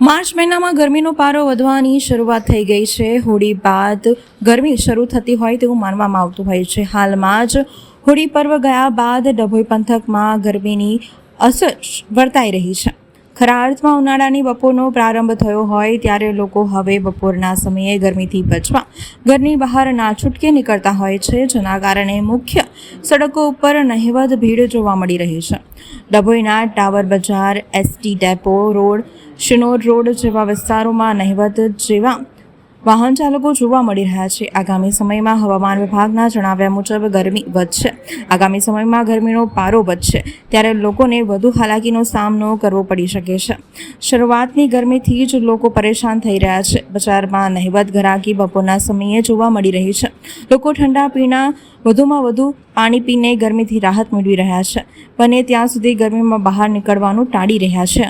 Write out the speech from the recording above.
March મહિનામાં ગરમીનો પારો વધવાની શરૂઆત થઈ ગઈ છે. હોળી બાદ ગરમી શરૂ થતી હોય તેવું માનવામાં આવતું હોય છે. હાલમાં જ હોળી પર્વ ગયા બાદ ડભોઈ પંથકમાં ગરમીની અસર વર્તાઈ રહી છે. ખરા અર્થમાં ઉનાળાની બપોરનો પ્રારંભ થયો હોય ત્યારે લોકો હવે બપોરના સમયે ગરમીથી બચવા ઘરની બહાર ના છૂટકે નીકળતા હોય છે, જેના કારણે મુખ્ય સડકો ઉપર નહિવત ભીડ જોવા મળી રહી છે. ડભોઈના ટાવર બજાર, ST depot road, Shinor road જેવા વિસ્તારોમાં નહિવત જેવા વાહન ચાલકો જોવા મળી રહ્યા છે. આગામી સમયમાં હવામાન વિભાગના જણાવ્યા મુજબ ગરમી વધશે. આગામી સમયમાં ગરમીનો પારો વધશે. ત્યારે લોકોને વધુ હાલાકીનો સામનો કરવો પડી શકે છે. શરૂઆતની ગરમીથી જ લોકો પરેશાન થઈ રહ્યા છે. બજારમાં નહિવત ઘરાકી બપોરના સમયે જોવા મળી રહી છે. લોકો ઠંડા પીણા, વધુમાં વધુ પાણી પીને ગરમીથી રાહત મેળવી રહ્યા છે. બને ત્યાં સુધી ગરમીમાં બહાર નીકળવાનું ટાળી રહ્યા છે.